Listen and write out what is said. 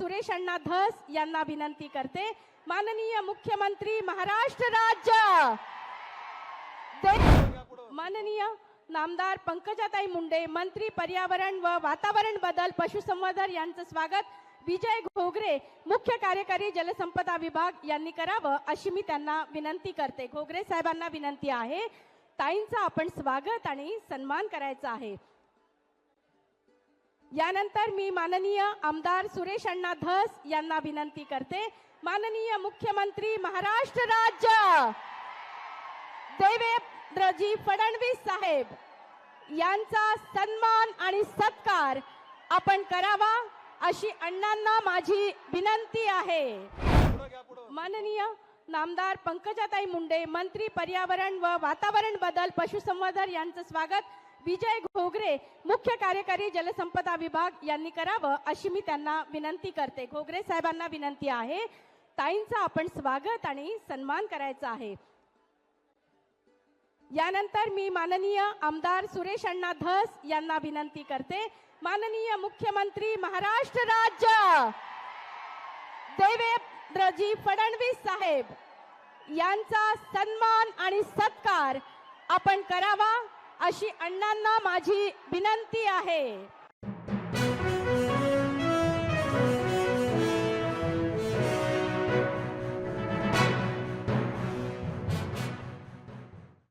सुरेश अण्णा धस यांना विनंती करते. माननीय मुख्यमंत्री महाराष्ट्र राज्य. माननीय नामदार पंकजाताई मुंडे मंत्री पर्यावरण व वातावरण बदल पशुसंवर्धन यांचं स्वागत. विजय घोगरे मुख्य कार्यकारी जलसंपदा विभाग यांनी करावं अशी मी त्यांना विनंती करते. घोगरे साहेबांना विनंती आहे. ताईंचं आपण स्वागत आणि सन्मान करायचा आहे. यानंतर मी माननीय आमदार सुरेश अण्णा धस यांना विनंती करते. माननीय मुख्यमंत्री महाराष्ट्र राज्य. देवेंद्रजी फडणवीस साहेब यांचा सन्मान आणि सत्कार आपण करावा अशी अण्णांना माझी विनंती आहे. माननीय नामदार पंकजाताई मुंडे मंत्री पर्यावरण व वातावरण बदल पशुसंवर्धन यांचं स्वागत. विजय घोगरे मुख्य कार्यकारी जलसंपदा विभाग यांनी करावं अशी मी त्यांना विनंती करते. घोगरे साहेबांना विनंती आहे. ताईंचा आपण स्वागत आणि सन्मान करायचा आहे. यानंतर मी माननीय आमदार सुरेश अण्णा धस यांना विनंती करते. माननीय मुख्यमंत्री महाराष्ट्र राज्य देवेंद्रजी फडणवीस साहेब यांचा सन्मान आणि सत्कार आपण करावा. अशी अण्णांना माझी विनंती आहे.